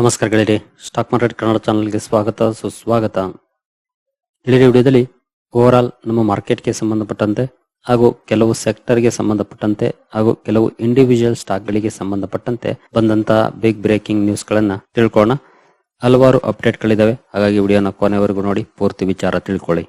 ನಮಸ್ಕಾರ ಗೆಳೆಯರಿ. Stock market Kannada ಚಾನಲ್ಗೆ ಸ್ವಾಗತ, ಸುಸ್ವಾಗತ. ಗೆಳೆಯರಿ, ವಿಡಿಯೋದಲ್ಲಿ ಓವರ್ ಆಲ್ ನಮ್ಮ ಮಾರ್ಕೆಟ್ಗೆ ಸಂಬಂಧಪಟ್ಟಂತೆ ಹಾಗೂ ಕೆಲವು ಸೆಕ್ಟರ್ಗೆ ಸಂಬಂಧಪಟ್ಟಂತೆ ಹಾಗೂ ಕೆಲವು ಇಂಡಿವಿಜುವಲ್ ಸ್ಟಾಕ್ಗಳಿಗೆ ಸಂಬಂಧಪಟ್ಟಂತೆ ಬಂದಂತಹ ಬಿಗ್ ಬ್ರೇಕಿಂಗ್ ನ್ಯೂಸ್ ಗಳನ್ನ ತಿಳ್ಕೊಳ್ಳೋಣ. ಹಲವಾರು ಅಪ್ಡೇಟ್ ಗಳಿದಾವೆ. ಹಾಗಾಗಿ ವಿಡಿಯೋನ ಕೊನೆವರೆಗೂ ನೋಡಿ, ಪೂರ್ತಿ ವಿಚಾರ ತಿಳ್ಕೊಳ್ಳಿ.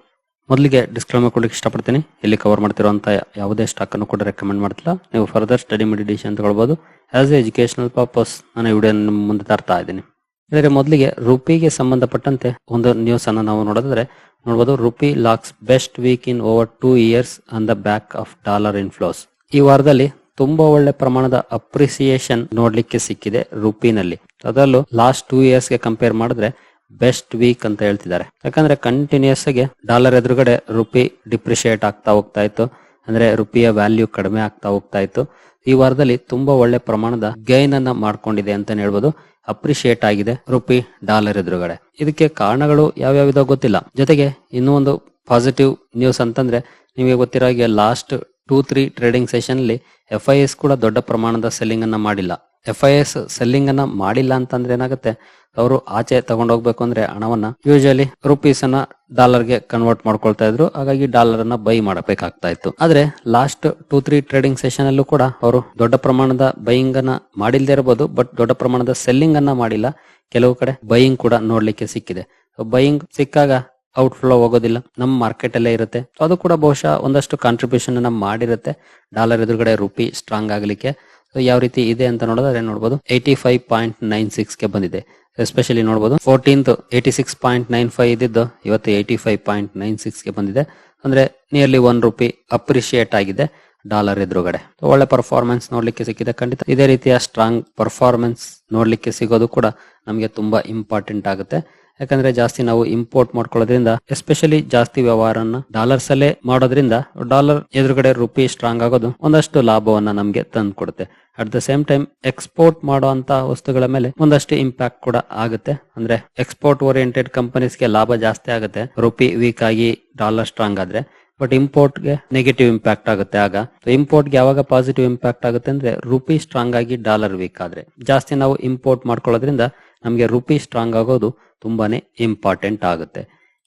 ಮೊದಲಿಗೆ ಡಿಸ್ಕ್ಲೈಮರ್ ಕೊಡಲಿಕ್ಕೆ ಇಷ್ಟಪಡ್ತೀನಿ. ಇಲ್ಲಿ ಕವರ್ ಮಾಡ್ತಿರುವಂಥ ಯಾವುದೇ ಸ್ಟಾಕ್ ಅನ್ನು ಕೂಡ ರೆಕಮೆಂಡ್ ಮಾಡ್ತಿಲ್ಲ. ನೀವು ಫರ್ದರ್ ಸ್ಟಡಿ ಮೆಡಿಟೇಷನ್ ತಗೊಳ್ಬಹುದು ಆಸ್ ಎ ಎಜುಕೇಶನಲ್ ಪರ್ಪಸ್ ನಾನು ವಿಡಿಯೋ ಮುಂದೆ ತರ್ತಾ ಇದ್ದೀನಿ. ಇದರ ಮೊದಲಿಗೆ ರುಪಿಗೆ ಸಂಬಂಧಪಟ್ಟಂತೆ ಒಂದು ನ್ಯೂಸ್ ಅನ್ನು ನಾವು ನೋಡಿದ್ರೆ ನೋಡಬಹುದು rupee logs best week in over two years on the back of dollar inflows ಈ ವಾರದಲ್ಲಿ ತುಂಬಾ ಒಳ್ಳೆ ಪ್ರಮಾಣದ ಅಪ್ರಿಸಿಯೇಷನ್ ನೋಡ್ಲಿಕ್ಕೆ ಸಿಕ್ಕಿದೆ ರುಪಿನಲ್ಲಿ. ಅದರಲ್ಲೂ ಲಾಸ್ಟ್ ಟೂ ಇಯರ್ಸ್ಗೆ ಕಂಪೇರ್ ಮಾಡಿದ್ರೆ ಬೆಸ್ಟ್ ವೀಕ್ ಅಂತ ಹೇಳ್ತಿದ್ದಾರೆ. ಯಾಕಂದ್ರೆ ಕಂಟಿನ್ಯೂಸ್ ಆಗಿ ಡಾಲರ್ ಎದುರುಗಡೆ ರುಪಿ ಡಿಪ್ರಿಶಿಯೇಟ್ ಆಗ್ತಾ ಹೋಗ್ತಾ ಇತ್ತು. ಅಂದ್ರೆ ರುಪಿಯ ವ್ಯಾಲ್ಯೂ ಕಡಿಮೆ ಆಗ್ತಾ ಹೋಗ್ತಾ ಇತ್ತು. ಈ ವಾರದಲ್ಲಿ ತುಂಬಾ ಒಳ್ಳೆ ಪ್ರಮಾಣದ ಗೈನ್ ಅನ್ನ ಮಾಡ್ಕೊಂಡಿದೆ ಅಂತ ಹೇಳ್ಬೋದು. ಅಪ್ರಿಶಿಯೇಟ್ ಆಗಿದೆ ರುಪಿ ಡಾಲರ್ ಎದುರುಗಡೆ. ಇದಕ್ಕೆ ಕಾರಣಗಳು ಯಾವ್ಯಾವಿದೋ ಗೊತ್ತಿಲ್ಲ. ಜೊತೆಗೆ ಇನ್ನೂ ಪಾಸಿಟಿವ್ ನ್ಯೂಸ್ ಅಂತಂದ್ರೆ ನಿಮಗೆ ಗೊತ್ತಿರೋ ಹಾಗೆ last two three trading session ಅಲ್ಲಿ ಎಫ್ ಐ ಎಸ್ ಕೂಡ ದೊಡ್ಡ ಪ್ರಮಾಣದ ಸೆಲ್ಲಿಂಗ್ ಅನ್ನ ಮಾಡಿಲ್ಲ. ಎಫ್ ಐ ಎಸ್ ಸೆಲ್ಲಿಂಗ್ ಅನ್ನ ಮಾಡಿಲ್ಲ ಅಂತಂದ್ರೆ ಏನಾಗುತ್ತೆ? ಅವರು ಆಚೆ ತಗೊಂಡೋಗ್ಬೇಕು ಅಂದ್ರೆ ಹಣವನ್ನ ಯೂಶಲಿ ರುಪೀಸ್ ಅನ್ನ ಡಾಲರ್ಗೆ ಕನ್ವರ್ಟ್ ಮಾಡ್ಕೊಳ್ತಾ ಇದ್ರು. ಹಾಗಾಗಿ ಡಾಲರ್ ಅನ್ನ ಬೈ ಮಾಡಬೇಕಾಗ್ತಾ ಇತ್ತು. ಆದ್ರೆ last two three trading session ಅಲ್ಲೂ ಕೂಡ ಅವರು ದೊಡ್ಡ ಪ್ರಮಾಣದ ಬೈಯಿಂಗ್ ಅನ್ನ ಮಾಡಿಲ್ದೇ ಇರಬಹುದು ಬಟ್ ದೊಡ್ಡ ಪ್ರಮಾಣದ ಸೆಲ್ಲಿಂಗ್ ಅನ್ನ ಮಾಡಿಲ್ಲ. ಕೆಲವು ಕಡೆ ಬೈಯಿಂಗ್ ಕೂಡ ನೋಡ್ಲಿಕ್ಕೆ ಸಿಕ್ಕಿದೆ. ಬೈಯಿಂಗ್ ಸಿಕ್ಕಾಗ ಔಟ್ ಫ್ಲೋ ಹೋಗೋದಿಲ್ಲ. ನಮ್ಮ ಮಾರ್ಕೆಟ್ ಅಲ್ಲೇ ಇರುತ್ತೆ ಅದು ಕೂಡ ಬಹುಶಃ ಒಂದಷ್ಟು ಕಾಂಟ್ರಿಬ್ಯೂಷನ್ ಅನ್ನ ಮಾಡಿರುತ್ತೆ. ಡಾಲರ್ ಎದುರುಗಡೆ ರುಪಿ ಸ್ಟ್ರಾಂಗ್ ಆಗ್ಲಿಕ್ಕೆ. ಯಾವ ರೀತಿ ಇದೆ ಅಂತ ನೋಡಿದ್ರೆ ನೋಡಬಹುದು ಏಯ್ಟಿ ಫೈವ್ ಪಾಯಿಂಟ್ ನೈನ್ ಸಿಕ್ಸ್ಗೆ ಬಂದಿದೆ. ಎಸ್ಪೆಷಲಿ ನೋಡಬಹುದು fourteenth eighty six point nine five ಇದ್ದಿದ್ದು, ಇವತ್ತು ಏಯ್ಟಿ ಫೈವ್ ಪಾಯಿಂಟ್ ನೈನ್ ಸಿಕ್ಸ್ಗೆ ಬಂದಿದೆ. ಅಂದ್ರೆ ನಿಯರ್ಲಿ ಒನ್ ರುಪಿ ಅಪ್ರಿಶಿಯೇಟ್ ಆಗಿದೆ ಡಾಲರ್ ಎದುರುಗಡೆ. ಒಳ್ಳೆ ಪರ್ಫಾರ್ಮೆನ್ಸ್ ನೋಡ್ಲಿಕ್ಕೆ ಸಿಕ್ಕಿದೆ, ಖಂಡಿತ. ಇದೇ ರೀತಿಯ ಸ್ಟ್ರಾಂಗ್ ಪರ್ಫಾರ್ಮೆನ್ಸ್ ನೋಡ್ಲಿಕ್ಕೆ ಸಿಗೋದು ಕೂಡ ನಮಗೆ ತುಂಬಾ ಇಂಪಾರ್ಟೆಂಟ್ ಆಗುತ್ತೆ. ಯಾಕಂದ್ರೆ ಜಾಸ್ತಿ ನಾವು ಇಂಪೋರ್ಟ್ ಮಾಡ್ಕೊಳ್ಳೋದ್ರಿಂದ ಎಸ್ಪೆಷಲಿ ಜಾಸ್ತಿ ವ್ಯವಹಾರನ ಡಾಲರ್ಸ್ ಅಲ್ಲೇ ಮಾಡೋದ್ರಿಂದ ಡಾಲರ್ ಎದುರುಗಡೆ ರುಪಿ ಸ್ಟ್ರಾಂಗ್ ಆಗೋದು ಒಂದಷ್ಟು ಲಾಭವನ್ನ ನಮಗೆ ತಂದು ಕೊಡುತ್ತೆ. At the same time export ಮಾಡುವಂತ ವಸ್ತುಗಳ ಮೇಲೆ ಒಂದಷ್ಟು ಇಂಪ್ಯಾಕ್ಟ್ ಕೂಡ ಆಗುತ್ತೆ. ಅಂದ್ರೆ ಎಕ್ಸ್ಪೋರ್ಟ್ ಓರಿಯೆಂಟೆಡ್ ಕಂಪನೀಸ್ಗೆ ಲಾಭ ಜಾಸ್ತಿ ಆಗುತ್ತೆ ರುಪಿ ವೀಕ್ ಆಗಿ ಡಾಲರ್ ಸ್ಟ್ರಾಂಗ್ ಆದ್ರೆ. ಬಟ್ ಇಂಪೋರ್ಟ್ಗೆ ನೆಗೆಟಿವ್ ಇಂಪ್ಯಾಕ್ಟ್ ಆಗುತ್ತೆ ಆಗ. ಇಂಪೋರ್ಟ್ಗೆ ಯಾವಾಗ ಪಾಸಿಟಿವ್ ಇಂಪ್ಯಾಕ್ಟ್ ಆಗುತ್ತೆ ಅಂದ್ರೆ ರುಪಿ ಸ್ಟ್ರಾಂಗ್ ಆಗಿ ಡಾಲರ್ ವೀಕ್ ಆದ್ರೆ. ಜಾಸ್ತಿ ನಾವು ಇಂಪೋರ್ಟ್ ಮಾಡ್ಕೊಳ್ಳೋದ್ರಿಂದ ನಮಗೆ ರುಪಿ ಸ್ಟ್ರಾಂಗ್ ಆಗೋದು ತುಂಬಾನೇ ಇಂಪಾರ್ಟೆಂಟ್ ಆಗುತ್ತೆ.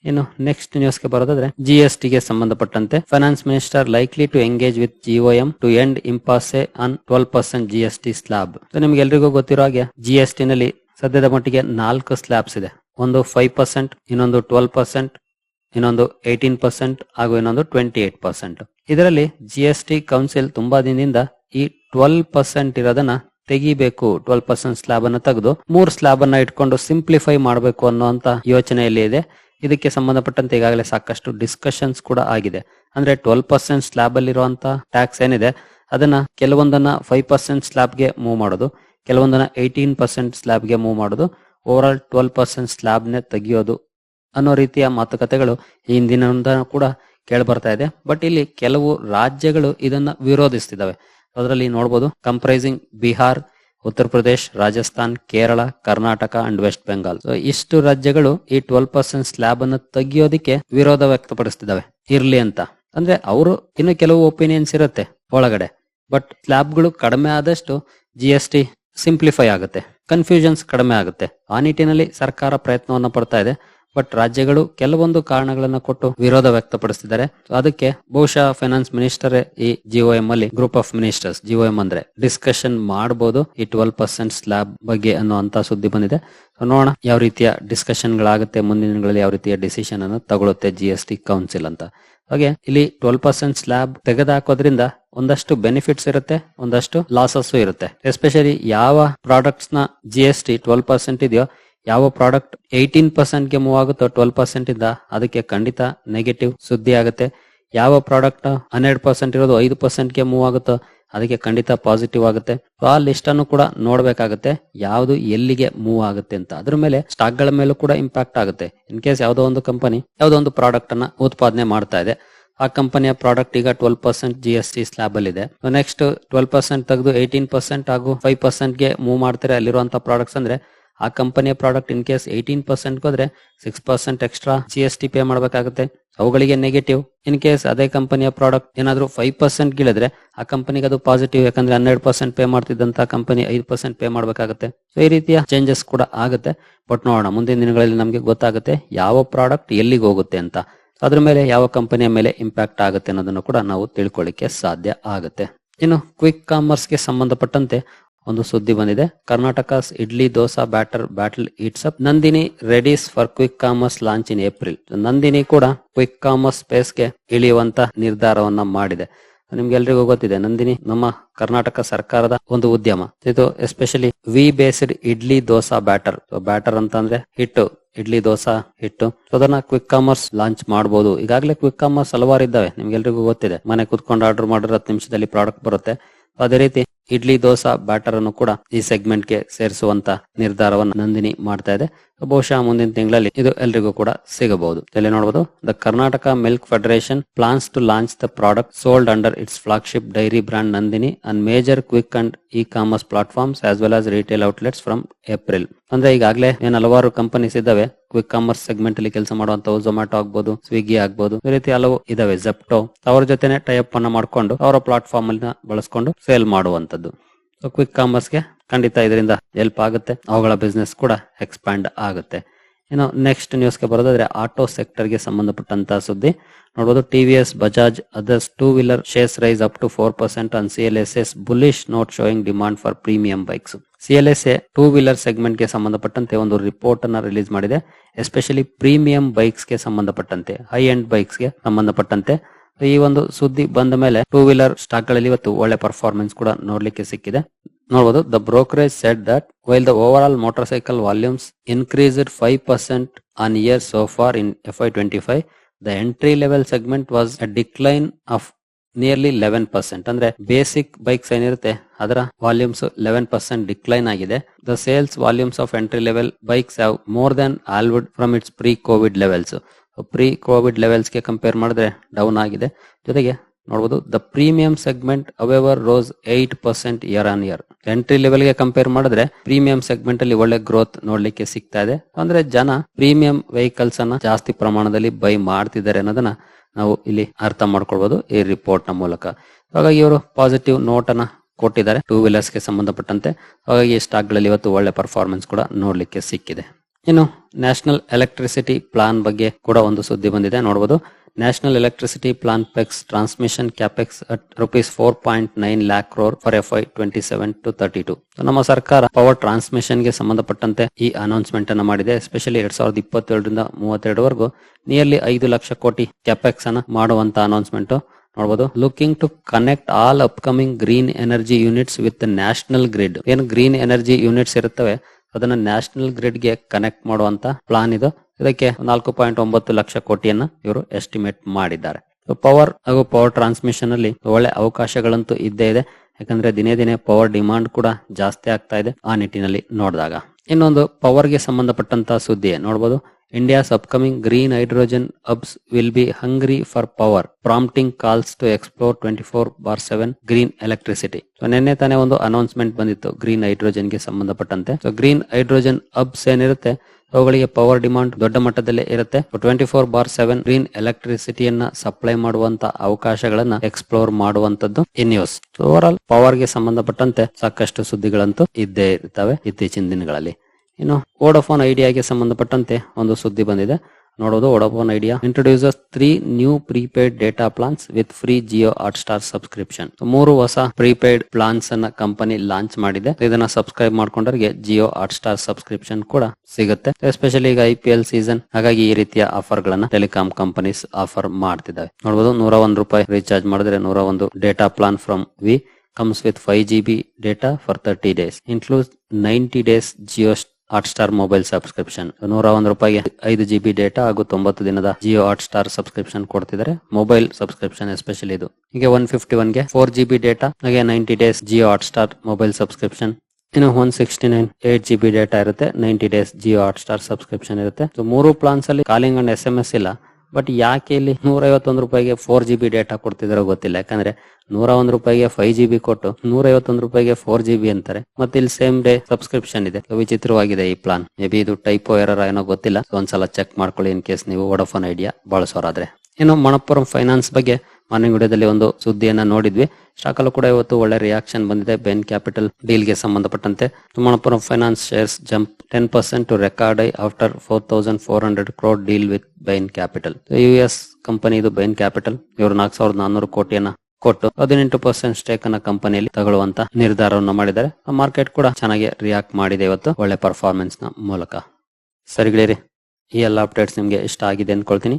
ಇನ್ನು ನೆಕ್ಸ್ಟ್ ನ್ಯೂಸ್ಗೆ ಬರೋದಾದ್ರೆ ಜಿ ಎಸ್ ಟಿ ಗೆ ಸಂಬಂಧಪಟ್ಟಂತೆ finance minister likely to engage with GOM to end impasse on twelve percent G S T slab ನಿಮ್ಗೆ ಎಲ್ರಿಗೂ ಗೊತ್ತಿರೋ ಹಾಗೆ ಜಿ ಎಸ್ ಟಿ ನಲ್ಲಿ ಸದ್ಯದ ಮಟ್ಟಿಗೆ ನಾಲ್ಕು ಸ್ಲಾಬ್ಸ್ ಇದೆ. ಒಂದು ಫೈವ್ ಪರ್ಸೆಂಟ್ ಇನ್ನೊಂದು ಟ್ವೆಲ್ ಪರ್ಸೆಂಟ್ ಇನ್ನೊಂದು ಏಯ್ಟೀನ್ ಪರ್ಸೆಂಟ್ ಹಾಗೂ ಇನ್ನೊಂದು ಟ್ವೆಂಟಿ ಏಟ್ ಪರ್ಸೆಂಟ್ ಇದರಲ್ಲಿ ಜಿ ಎಸ್ ಟಿ ಕೌನ್ಸಿಲ್ ತುಂಬಾ ದಿನದಿಂದ ಈ ಟ್ವೆಲ್ ಪರ್ಸೆಂಟ್ ಇರೋದನ್ನ ತೆಗಿಬೇಕು. ಟ್ವೆಲ್ ಪರ್ಸೆಂಟ್ ಸ್ಲಾಬ್ ಅನ್ನು ತೆಗೆದು ಮೂರ್ ಸ್ಲಾಬ್ ಅನ್ನ ಇಟ್ಕೊಂಡು ಸಿಂಪ್ಲಿಫೈ ಮಾಡಬೇಕು ಅನ್ನುವಂತ ಯೋಚನೆಯಲ್ಲಿ ಇದೆ. ಇದಕ್ಕೆ ಸಂಬಂಧಪಟ್ಟಂತೆ ಈಗಾಗಲೇ ಸಾಕಷ್ಟು ಡಿಸ್ಕಷನ್ಸ್ ಕೂಡ ಆಗಿದೆ. ಅಂದ್ರೆ ಟ್ವೆಲ್ ಪರ್ಸೆಂಟ್ ಸ್ಲಾಬ್ ಅಲ್ಲಿರುವಂತ ಟ್ಯಾಕ್ಸ್ ಏನಿದೆ, ಅದನ್ನ ಕೆಲವೊಂದನ್ನ ಫೈವ್ ಪರ್ಸೆಂಟ್ ಸ್ಲಾಬ್ಗೆ ಮೂವ್ ಮಾಡೋದು, ಕೆಲವೊಂದನ್ನ ಏಯ್ಟೀನ್ ಪರ್ಸೆಂಟ್ ಸ್ಲಾಬ್ಗೆ ಮೂವ್ ಮಾಡೋದು ಓವರ್ ಆಲ್ ಟ್ವೆಲ್ ಪರ್ಸೆಂಟ್ ಸ್ಲಾಬ್ನೇ ತೆಗಿಯೋದು ಅನ್ನೋ ರೀತಿಯ ಮಾತುಕತೆಗಳು ಈ ಹಿಂದಿನಿಂದ ಕೂಡ ಕೇಳಿ ಬರ್ತಾ ಇದೆ. ಬಟ್ ಇಲ್ಲಿ ಕೆಲವು ರಾಜ್ಯಗಳು ಇದನ್ನ ವಿರೋಧಿಸ್ತಿದ್ದಾವೆ. ಅದರಲ್ಲಿ ನೋಡಬಹುದು ಕಂಪ್ರೈಸಿಂಗ್ ಬಿಹಾರ್ ಉತ್ತರ ಪ್ರದೇಶ್, ರಾಜಸ್ಥಾನ್, ಕೇರಳ, ಕರ್ನಾಟಕ ಅಂಡ್ ವೆಸ್ಟ್ ಬೆಂಗಾಲ್ ಇಷ್ಟು ರಾಜ್ಯಗಳು ಈ ಟ್ವೆಲ್ ಪರ್ಸೆಂಟ್ ಸ್ಲಾಬ್ ಅನ್ನು ತೆಗಿಯೋದಕ್ಕೆ ವಿರೋಧ ವ್ಯಕ್ತಪಡಿಸ್ತಿದ್ದಾವೆ. ಇರ್ಲಿ ಅಂತ. ಅಂದ್ರೆ ಅವರು ಇನ್ನು ಕೆಲವು ಒಪಿನಿಯನ್ಸ್ ಇರುತ್ತೆ ಒಳಗಡೆ. ಬಟ್ ಸ್ಲ್ಯಾಬ್ಗಳು ಕಡಿಮೆ ಆದಷ್ಟು ಜಿ ಎಸ್ ಟಿ ಸಿಂಪ್ಲಿಫೈ ಆಗುತ್ತೆ. ಕನ್ಫ್ಯೂಷನ್ಸ್ ಕಡಿಮೆ ಆಗುತ್ತೆ. ಆ ನಿಟ್ಟಿನಲ್ಲಿ ಸರ್ಕಾರ ಪ್ರಯತ್ನವನ್ನು ಪಡ್ತಾ ಇದೆ. ಬಟ್ ರಾಜ್ಯಗಳು ಕೆಲವೊಂದು ಕಾರಣಗಳನ್ನ ಕೊಟ್ಟು ವಿರೋಧ ವ್ಯಕ್ತಪಡಿಸಿದ್ದಾರೆ ಅದಕ್ಕೆ ಬಹುಶಃ ಫೈನಾನ್ಸ್ ಮಿನಿಸ್ಟರ್ ಈ ಜಿಒಎಂ ಅಲ್ಲಿ ಗ್ರೂಪ್ ಆಫ್ ಮಿನಿಸ್ಟರ್ಸ್ ಜಿಒಎಂ ಅಂದ್ರೆ ಡಿಸ್ಕಷನ್ ಮಾಡಬಹುದು ಈ ಟ್ವೆಲ್ ಪರ್ಸೆಂಟ್ ಸ್ಲಾಬ್ ಬಗ್ಗೆ ಅನ್ನುವಂತ ಸುದ್ದಿ ಬಂದಿದೆ. ನೋಡೋಣ ಯಾವ ರೀತಿಯ ಡಿಸ್ಕಷನ್ ಗಳಾಗುತ್ತೆ, ಮುಂದಿನ ದಿನಗಳಲ್ಲಿ ಯಾವ ರೀತಿಯ ಡಿಸಿಷನ್ ಅನ್ನು ತಗೊಳುತ್ತೆ ಜಿ ಎಸ್ ಟಿ ಕೌನ್ಸಿಲ್ ಅಂತ. ಹಾಗೆ ಇಲ್ಲಿ ಟ್ವೆಲ್ ಪರ್ಸೆಂಟ್ ಸ್ಲಾಬ್ ತೆಗೆದುಹಾಕೋದ್ರಿಂದ ಒಂದಷ್ಟು ಬೆನಿಫಿಟ್ಸ್ ಇರುತ್ತೆ, ಒಂದಷ್ಟು ಲಾಸಸ್ ಇರುತ್ತೆ. ಎಸ್ಪೆಷಲಿ ಯಾವ ಪ್ರಾಡಕ್ಟ್ಸ್ನ G S T twelve percent ಇದೆಯೋ ಯಾವ ಪ್ರಾಡಕ್ಟ್ ಏಯ್ಟೀನ್ ಪರ್ಸೆಂಟ್ಗೆ ಮೂವ್ ಆಗುತ್ತೋ ಟ್ವೆಲ್ ಪರ್ಸೆಂಟ್ ಇಂದ ಅದಕ್ಕೆ ಖಂಡಿತ ನೆಗೆಟಿವ್ ಸುದ್ದಿ ಆಗುತ್ತೆ. ಯಾವ ಪ್ರಾಡಕ್ಟ್ ಹನ್ನೆರಡು ಪರ್ಸೆಂಟ್ ಇರೋದು ಐದು ಪರ್ಸೆಂಟ್ಗೆ ಮೂವ್ ಆಗುತ್ತೋ ಅದಕ್ಕೆ ಖಂಡಿತ ಪಾಸಿಟಿವ್ ಆಗುತ್ತೆ. ಆ ಲಿಸ್ಟ್ ಅನ್ನು ಕೂಡ ನೋಡ್ಬೇಕಾಗುತ್ತೆ. ಯಾವುದು ಎಲ್ಲಿಗೆ ಮೂವ್ ಆಗುತ್ತೆ ಅಂತ. ಅದ್ರ ಮೇಲೆ ಸ್ಟಾಕ್ಗಳ ಮೇಲೂ ಕೂಡ ಇಂಪ್ಯಾಕ್ಟ್ ಆಗುತ್ತೆ. ಇನ್ ಕೇಸ್ ಯಾವ್ದೋ ಒಂದು ಕಂಪನಿ ಯಾವ್ದೋ ಒಂದು ಪ್ರಾಡಕ್ಟ್ ಅನ್ನ ಉತ್ಪಾದನೆ ಮಾಡ್ತಾ ಇದೆ. ಆ ಕಂಪನಿಯ ಪ್ರಾಡಕ್ಟ್ ಈಗ twelve percent G S T slab ಅಲ್ಲಿ ಇದೆ. ನೆಕ್ಸ್ಟ್ ಟ್ವೆಲ್ ಪರ್ಸೆಂಟ್ ತೆಗೆದು ಏಯ್ಟೀನ್ ಪರ್ಸೆಂಟ್ ಹಾಗೂ ಫೈವ್ ಪರ್ಸೆಂಟ್ಗೆ ಮೂವ್ ಮಾಡ್ತಾರೆ ಅಲ್ಲಿರುವಂತ ಪ್ರಾಡಕ್ಟ್ಸ್ ಅಂದ್ರೆ ಆ ಕಂಪನಿಯ product in case eighteen percent ಹೋದ್ರೆ six percent extra G S T pay ಮಾಡಬೇಕಾಗುತ್ತೆ. ಅವುಗಳಿಗೆ ನೆಗೆಟಿವ್ ಇನ್ ಕೇಸ್ ಅದೇ ಕಂಪನಿಯ ಪ್ರಾಡಕ್ಟ್ ಏನಾದ್ರು ಫೈವ್ ಪರ್ಸೆಂಟ್ ಗಿಳಿದ್ರೆ ಆ ಕಂಪನಿಗೆ ಅದು ಪಾಸಿಟಿವ್ ಯಾಕಂದ್ರೆ ಹನ್ನೆರಡು ಪರ್ಸೆಂಟ್ ಪೇ ಮಾಡ್ತಿದ್ದಂತ ಕಂಪನಿ ಐದು ಪರ್ಸೆಂಟ್ ಪೇ ಮಾಡಬೇಕಾಗುತ್ತೆ. ಸೊ ಈ ರೀತಿಯ ಚೇಂಜಸ್ ಕೂಡ ಆಗುತ್ತೆ. ಬಟ್ ನೋಡೋಣ, ಮುಂದಿನ ದಿನಗಳಲ್ಲಿ ನಮಗೆ ಗೊತ್ತಾಗುತ್ತೆ ಯಾವ ಪ್ರಾಡಕ್ಟ್ ಎಲ್ಲಿಗೆ ಹೋಗುತ್ತೆ ಅಂತ. ಅದ್ರ ಮೇಲೆ ಯಾವ ಕಂಪನಿಯ ಮೇಲೆ ಇಂಪ್ಯಾಕ್ಟ್ ಆಗುತ್ತೆ ಅನ್ನೋದನ್ನು ಕೂಡ ನಾವು ತಿಳ್ಕೊಳ್ಳಿಕ್ಕೆ ಸಾಧ್ಯ ಆಗುತ್ತೆ. ಇನ್ನು ಕ್ವಿಕ್ ಕಾಮರ್ಸ್ಗೆ ಸಂಬಂಧಪಟ್ಟಂತೆ ಒಂದು ಸುದ್ದಿ ಬಂದಿದೆ. Karnataka's idli dosa batter battle heats up. Nandini readies for quick commerce launch in April. Nandini ಕೂಡ ಕ್ವಿಕ್ ಕಾಮರ್ಸ್ ಸ್ಪೇಸ್ಗೆ ಇಳಿಯುವಂತ ನಿರ್ಧಾರವನ್ನ ಮಾಡಿದೆ. ನಿಮ್ಗೆಲ್ರಿಗೂ ಗೊತ್ತಿದೆ, ನಂದಿನಿ ನಮ್ಮ ಕರ್ನಾಟಕ ಸರ್ಕಾರದ ಒಂದು ಉದ್ಯಮ. ಇದು especially V based idli dosa batter. Batter ಅಂತ ಅಂದ್ರೆ ಹಿಟ್ಟು, ಇಡ್ಲಿ ದೋಸಾ ಹಿಟ್ಟು. ಅದನ್ನ ಕ್ವಿಕ್ ಕಾಮರ್ಸ್ ಲಾಂಚ್ ಮಾಡಬಹುದು ಈಗಾಗಲೇ ಕ್ವಿಕ್ ಕಾಮರ್ಸ್ ಹಲವಾರು ಇದ್ದಾವೆ. ನಿಮ್ಗೆಲ್ರಿಗೂ ಗೊತ್ತಿದೆ. ಮನೆ ಕುತ್ಕೊಂಡು ಆರ್ಡರ್ ಮಾಡಿದ್ರೆ ಹತ್ತು ನಿಮಿಷದಲ್ಲಿ ಪ್ರಾಡಕ್ಟ್ ಬರುತ್ತೆ. ಅದೇ ರೀತಿ ಇಡ್ಲಿ ದೋಸಾ ಬ್ಯಾಟರ್ ಅನ್ನು ಕೂಡ ಈ ಸೆಗ್ಮೆಂಟ್ಗೆ ಸೇರಿಸುವಂತ ನಿರ್ಧಾರವನ್ನು ನಂದಿನಿ ಮಾಡ್ತಾ ಇದೆ. ಬಹುಶಃ ಮುಂದಿನ ತಿಂಗಳಲ್ಲಿ ಇದು ಎಲ್ರಿಗೂ ಕೂಡ ಸಿಗಬಹುದು. ಇಲ್ಲಿ ನೋಡಬಹುದು the Karnataka milk federation plans to launch the product sold under its flagship dairy brand Nandini and major quick and e commerce platforms as well as retail outlets from April ಅಂದ್ರೆ ಈಗಾಗಲೇ ಏನ್ ಹಲವಾರು ಕಂಪನೀಸ್ ಇದಾವೆ quick commerce segment ಅಲ್ಲಿ ಕೆಲಸ ಮಾಡುವಂತಹ Zomato ಆಗ್ಬಹುದು ಸ್ವಿಗ್ಗಿ ಆಗ್ಬಹುದು ಈ ರೀತಿ ಹಲವು ಇದಾವೆ ಜೆಪ್ಟೋ ಅವ್ರ ಜೊತೆನೆ ಟೈಅಪ್ ಅನ್ನ ಮಾಡ್ಕೊಂಡು, ಅವರ ಪ್ಲಾಟ್ಫಾರ್ಮ್ ಅಲ್ಲಿ ಬಳಸ್ಕೊಂಡು ಸೇಲ್ ಮಾಡುವಂತದ್ದು ಕ್ವಿಕ್ ಕಾಮರ್ಸ್ಗೆ ಖಂಡಿತ ಇದರಿಂದ ಹೆಲ್ಪ್ ಆಗುತ್ತೆ. ಅವುಗಳ ಬಿಸ್ನೆಸ್ ಕೂಡ ಎಕ್ಸ್ಪ್ಯಾಂಡ್ ಆಗುತ್ತೆ. ಇನ್ನು ನೆಕ್ಸ್ಟ್ ನ್ಯೂಸ್ಗೆ ಬರೋದಾದ್ರೆ ಆಟೋ ಸೆಕ್ಟರ್ಗೆ ಸಂಬಂಧಪಟ್ಟಂತ ಸುದ್ದಿ. ನೋಡಬಹುದು TVS Bajaj others two wheeler shares rise up to four percent on CLSA's bullish note showing demand for premium bikes CLSA two wheeler ಸೆಗ್ಮೆಂಟ್ಗೆ ಸಂಬಂಧಪಟ್ಟಂತೆ ಒಂದು ರಿಪೋರ್ಟ್ ಅನ್ನ ರಿಲೀಸ್ ಮಾಡಿದೆ. ಎಸ್ಪೆಷಲಿ ಪ್ರೀಮಿಯಂ ಬೈಕ್ಸ್ಗೆ ಸಂಬಂಧಪಟ್ಟಂತೆ ಹೈ ಎಂಡ್ ಬೈಕ್ಸ್ಗೆ ಸಂಬಂಧಪಟ್ಟಂತೆ. ಈ ಒಂದು ಸುದ್ದಿ ಬಂದ ಮೇಲೆ ಟೂ ವೀಲರ್ ಸ್ಟಾಕ್ಗಳಲ್ಲಿ ಇವತ್ತು ಒಳ್ಳೆ ಪರ್ಫಾರ್ಮೆನ್ಸ್ ಕೂಡ ನೋಡ್ಲಿಕ್ಕೆ ಸಿಕ್ಕಿದೆ. ನೋಡಬಹುದು the brokerage set that while the overall motorcycle volumes increased five percent on year so far in F Y twenty five the entry level segment was a decline of nearly eleven percent ಅಂದ್ರೆ basic bikes ಏನಿರುತ್ತೆ, ಅದರ volumes eleven percent decline ಆಗಿದೆ. The sales volumes of entry level bikes have more than halved from its pre Covid levels pre Covid ಲೆವೆಲ್ಸ್ಗೆ compare ಮಾಡಿದ್ರೆ down ಆಗಿದೆ. ಜೊತೆಗೆ ನೋಡಬಹುದು the premium segment however rose eight percent year on year entry ಲೆವೆಲ್ಗೆ compare ಮಾಡಿದ್ರೆ premium segment ಅಲ್ಲಿ ಒಳ್ಳೆ growth ನೋಡ್ಲಿಕ್ಕೆ ಸಿಗ್ತಾ ಇದೆ. ಅಂದ್ರೆ ಜನ ಪ್ರೀಮಿಯಂ ವೆಹಿಕಲ್ಸ್ ಅನ್ನ ಜಾಸ್ತಿ ಪ್ರಮಾಣದಲ್ಲಿ ಬೈ ಮಾಡ್ತಿದ್ದಾರೆ ಅನ್ನೋದನ್ನ ನಾವು ಇಲ್ಲಿ ಅರ್ಥ ಮಾಡ್ಕೊಳ್ಬಹುದು ಈ ರಿಪೋರ್ಟ್ನ ಮೂಲಕ. ಹಾಗಾಗಿ ಇವರು ಪಾಸಿಟಿವ್ ನೋಟ್ ಅನ್ನ ಕೊಟ್ಟಿದ್ದಾರೆ. ಟೂ ವೀಲರ್ಸ್ಗೆ ಸಂಬಂಧಪಟ್ಟಂತೆ. ಹಾಗಾಗಿ ಸ್ಟಾಕ್ಗಳಲ್ಲಿ ಇವತ್ತು ಒಳ್ಳೆ ಪರ್ಫಾರ್ಮೆನ್ಸ್ ಕೂಡ ನೋಡ್ಲಿಕ್ಕೆ ಸಿಕ್ಕಿದೆ. ಇನ್ನು ನ್ಯಾಷನಲ್ ಎಲೆಕ್ಟ್ರಿಸಿಟಿ ಪ್ಲಾನ್ ಬಗ್ಗೆ ಕೂಡ ಒಂದು ಸುದ್ದಿ ಬಂದಿದೆ ನೋಡಬಹುದು national electricity plan pegs transmission capex at rupees four point nine lakh crore for F Y twenty seven to thirty two. ನಮ್ಮ ಸರ್ಕಾರ ಪವರ್ ಟ್ರಾನ್ಸ್ಮಿಷನ್ಗೆ ಸಂಬಂಧಪಟ್ಟಂತೆ ಈ ಅನೌನ್ಸ್ಮೆಂಟ್ ಅನ್ನು ಮಾಡಿದೆ. ಎಸ್ಪೆಷಲಿ ಎರಡ್ ಸಾವಿರದ ಇಪ್ಪತ್ತೇಳರಿಂದ ಮೂವತ್ತೆರಡವರೆಗೂ ನಿಯರ್ಲಿ ಐದು ಲಕ್ಷ ಕೋಟಿ ಕ್ಯಾಪೆಕ್ಸ್ ಅನ್ನು ಮಾಡುವಂತ ಅನೌನ್ಸ್ಮೆಂಟ್ ನೋಡಬಹುದು looking to connect all upcoming green energy units with national grid ಏನು ಗ್ರೀನ್ ಎನರ್ಜಿ ಯೂನಿಟ್ಸ್ ಇರುತ್ತವೆ ಅದನ್ನ ನ್ಯಾಷನಲ್ ಗ್ರಿಡ್ಗೆ ಕನೆಕ್ಟ್ ಮಾಡುವಂತ ಪ್ಲಾನ್ ಇದು. ಇದಕ್ಕೆ ನಾಲ್ಕು ಪಾಯಿಂಟ್ ಒಂಬತ್ತು ಲಕ್ಷ ಕೋಟಿಯನ್ನ ಇವರು ಎಸ್ಟಿಮೇಟ್ ಮಾಡಿದ್ದಾರೆ. ಪವರ್ ಹಾಗೂ ಪವರ್ ಟ್ರಾನ್ಸ್ಮಿಷನ್ ಅಲ್ಲಿ ಒಳ್ಳೆ ಅವಕಾಶಗಳಂತೂ ಇದ್ದೇ ಇದೆ. ಯಾಕಂದ್ರೆ ದಿನೇ ದಿನೇ ಪವರ್ ಡಿಮಾಂಡ್ ಕೂಡ ಜಾಸ್ತಿ ಆಗ್ತಾ ಇದೆ ಆ ನಿಟ್ಟಿನಲ್ಲಿ ನೋಡಿದಾಗ. ಇನ್ನೊಂದು ಪವರ್ಗೆ ಸಂಬಂಧಪಟ್ಟಂತ ಸುದ್ದಿ ನೋಡಬಹುದು India's upcoming green hydrogen hubs will be hungry for power prompting calls to twenty four bar seven green electricity so ನಿನ್ನೆ ತಾನೇ ಒಂದು ಅನೌನ್ಸ್ಮೆಂಟ್ ಬಂದಿತ್ತು ಗ್ರೀನ್ ಹೈಡ್ರೋಜನ್ಗೆ ಸಂಬಂಧಪಟ್ಟಂತೆ. ಸೊ ಗ್ರೀನ್ ಹೈಡ್ರೋಜನ್ ಅಬ್ಸ್ ಏನಿರುತ್ತೆ, ಅವುಗಳಿಗೆ ಪವರ್ ಡಿಮಾಂಡ್ ದೊಡ್ಡ ಮಟ್ಟದಲ್ಲಿ ಇರುತ್ತೆ. Twenty four bar seven green ಎಲೆಕ್ಟ್ರಿಸಿಟಿಯನ್ನ supply ಮಾಡುವಂತ ಅವಕಾಶಗಳನ್ನ ಎಕ್ಸ್ಪ್ಲೋರ್ ಮಾಡುವಂತದ್ದು ಈ ನ್ಯೂಸ್ ಓವರ್ ಆಲ್ ಪವರ್ಗೆ ಸಂಬಂಧಪಟ್ಟಂತೆ ಸಾಕಷ್ಟು ಸುದ್ದಿಗಳಂತೂ ಇದ್ದೇ ಇರ್ತವೆ ಇತ್ತೀಚಿನ ದಿನಗಳಲ್ಲಿ. ಇನ್ನು ಓಡೋಫೋನ್ ಐಡಿಯಾಗೆ ಸಂಬಂಧಪಟ್ಟಂತೆ ಒಂದು ಸುದ್ದಿ ಬಂದಿದೆ. ನೋಡೋದು Vodafone Idea introduces three new prepaid data plans with free Jio Hotstar subscription ಮೂರು ಹೊಸ ಪ್ರೀಪೇಡ್ ಪ್ಲಾನ್ಸ್ ಅನ್ನ ಕಂಪನಿ ಲಾಂಚ್ ಮಾಡಿದೆ. ಇದನ್ನ ಸಬ್ಸ್ಕ್ರೈಬ್ ಮಾಡ್ಕೊಂಡವರಿಗೆ ಜಿಯೋ ಹಾಟ್ ಸ್ಟಾರ್ ಸಬ್ಸ್ಕ್ರಿಪ್ಷನ್ ಕೂಡ ಸಿಗುತ್ತೆ. ಎಸ್ಪೆಷಲಿ ಈಗ ಐ ಸೀಸನ್ ಹಾಗಾಗಿ ಈ ರೀತಿಯ ಆಫರ್ ಗಳನ್ನ ಟೆಲಿಕಾಂ ಕಂಪನೀಸ್ ಆಫರ್ ಮಾಡ್ತಿದ್ದಾವೆ. ನೋಡಬಹುದು ನೂರ ಒಂದು ರೂಪಾಯಿ ರೀಚಾರ್ಜ್ ಮಾಡಿದ್ರೆ ನೂರ ಒಂದು data plan from Vi comes with 5 GB data for 30 days. Includes 90 days Geo Hotstar mobile subscription ನೂರ ಒಂದು ರೂಪಾಯಿಗೆ ಐದು ಜಿ ಬಿ ಡೇಟಾ ಹಾಗೂ ತೊಂಬತ್ತು ದಿನದ ಜಿಯೋ ಹಾಟ್ ಸ್ಟಾರ್ ಸಬ್ಸ್ಕ್ರಿಪ್ಷನ್ ಕೊಡ್ತಿದ್ದಾರೆ. ಮೊಬೈಲ್ ಸಬ್ಸ್ಕ್ರಿಪ್ಷನ್ ಎಸ್ಪೆಷಲಿ ಇದು. ಹೀಗೆ ಒನ್ ಫಿಫ್ಟಿ ಒನ್ಗೆ ಫೋರ್ ಜಿ ಬಿ ಡೇಟಾ ಹಾಗೆ ninety days Jio Hotstar mobile subscription ಇನ್ನು one sixty nine eight G B data ಇರುತ್ತೆ ninety days Jio Hotstar subscription ಇರುತ್ತೆ ಮೂರು ಪ್ಲಾನ್ಸ್ ಅಲ್ಲಿ calling and S M S ಇಲ್ಲ. ಬಟ್ ಯಾಕೆ ಇಲ್ಲಿ ನೂರ ಐವತ್ತೊಂದು ರೂಪಾಯಿಗೆ ಫೋರ್ ಜಿ ಬಿ ಡೇಟಾ ಕೊಡ್ತಿದಾರೋ ಗೊತ್ತಿಲ್ಲ. ಯಾಕಂದ್ರೆ ನೂರ ಒಂದ್ ರೂಪಾಯಿಗೆ ಫೈವ್ ಜಿ ಬಿ ಕೊಟ್ಟು ನೂರ ಐವತ್ತೊಂದು ರೂಪಾಯಿಗೆ ಫೋರ್ ಜಿ ಬಿ ಅಂತಾರೆ. ಮತ್ತೆ ಇಲ್ಲಿ ಸೇಮ್ ಡೇ ಸಬ್ಸ್ಕ್ರಿಪ್ಷನ್ ಇದೆ. ವಿಚಿತ್ರವಾಗಿದೆ ಈ ಪ್ಲಾನ್ ಮೇ ಬಿ ಇದು ಟೈಪೋ ಏನೋ ಗೊತ್ತಿಲ್ಲ. ಒಂದ್ಸಲ ಚೆಕ್ ಮಾಡ್ಕೊಳ್ಳಿ ಇನ್ ಕೇಸ್ ನೀವು ವೋಡಫೋನ್ ಐಡಿಯಾ ಬಳಸೋರಾದ್ರೆ. ಇನ್ನು ಮಣಪ್ಪುರಂ ಫೈನಾನ್ಸ್ ಬಗ್ಗೆ ಮಾರ್ನಿಂಗ್ ವಿಡಿಯೋದಲ್ಲಿ ಒಂದು ಸುದ್ದಿಯನ್ನ ನೋಡಿದ್ವಿ. ಸ್ಟಾಕ್ ಕೂಡ ಇವತ್ತು ಒಳ್ಳೆ ರಿಯಾಕ್ಷನ್ ಬಂದಿದೆ. ಬೆನ್ ಕ್ಯಾಪಿಟಲ್ ಡೀಲ್ಗೆ ಸಂಬಂಧಪಟ್ಟಂತೆ. Manappuram finance shares jump ten percent to record high after four thousand four hundred crore deal with Bain Capital U S company ಇದು ಬೈನ್ ಕ್ಯಾಪಿಟಲ್ ಇವರು ನಾಲ್ಕು ಸಾವಿರದ ನಾನ್ನೂರು ಕೋಟಿಯನ್ನ ಕೊಟ್ಟು ಹದಿನೆಂಟು ಪರ್ಸೆಂಟ್ ಸ್ಟೇಕ್ ಅನ್ನ ಕಂಪನಿಯಲ್ಲಿ ತಗೊಳ್ಳುವಂತ ನಿರ್ಧಾರವನ್ನು ಮಾಡಿದ್ದಾರೆ. ಮಾರ್ಕೆಟ್ ಕೂಡ ಚೆನ್ನಾಗಿ ರಿಯಾಕ್ಟ್ ಮಾಡಿದೆ ಇವತ್ತು. ಒಳ್ಳೆ ಪರ್ಫಾರ್ಮೆನ್ಸ್ನ ಮೂಲಕ. ಸರಿಗಳಿರಿ ಈ ಎಲ್ಲ ಅಪ್ಡೇಟ್ಸ್ ನಿಮ್ಗೆ ಇಷ್ಟ ಆಗಿದೆ ಅನ್ಕೊಳ್ತೀನಿ.